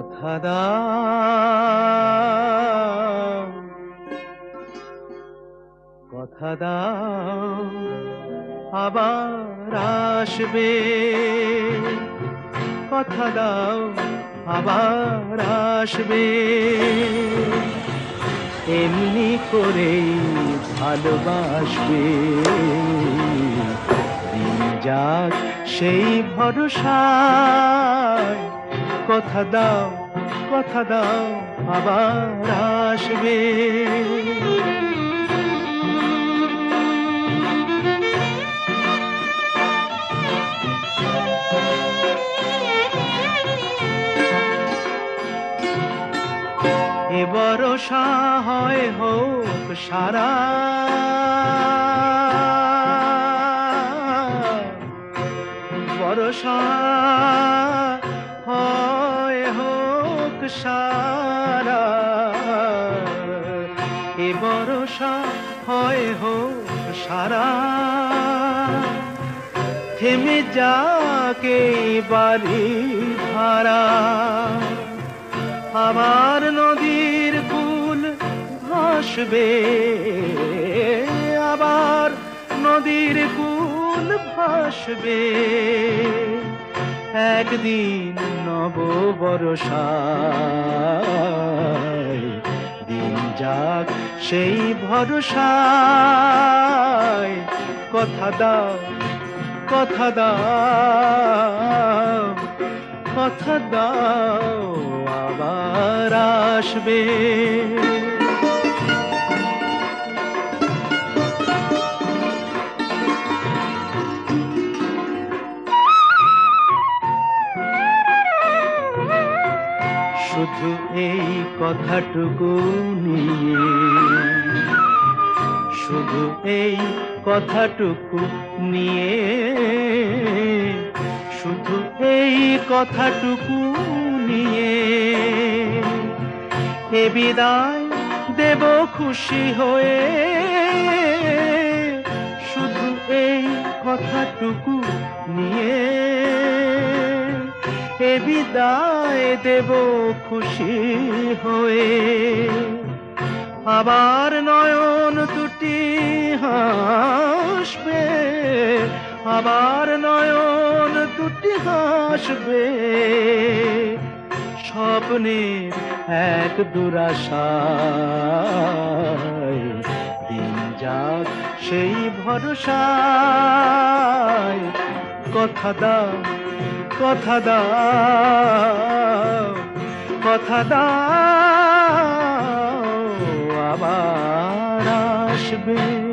কথা দাও কথা দাও আবার আসবে। কথা দাও আবার আসবে। এমনি করেই ভালোবাসবে। যাক সেই ভরসায় কথা দাও কথা দাও আবার আসবে। ভরসা হয় হোক সারা। ভরসা হয় হোক সারা। এ ভরসা হয় হোক সারা। থেমে যাকে বাড়ি ধারা। আবার নদীর কুল ভাসবে। আবার নদীর কুল ভাসবে। একদিন নব বরসায়। দিন যাক সেই ভরসায়। কথা দাও কথা দাও কথা দাও আবার আসবে। শুধু এই কথাটুকু নিয়ে। শুধু এই কথাটুকু নিয়ে। শুধু এই কথাটুকু নিয়ে। এ বিদায় দেব খুশি হয়ে। শুধু এই কথাটুকু নিয়ে। এ বিদায় দেব খুশি হয়ে। আবার নয়ন দুটি হাসবে, আবার নয়ন দুটি হাসবে। স্বপ্নের এক দুরাশায় দিন যাক সেই ভরসায়, কথা দাও। কথা দাও কথা দাও আবার আসবে।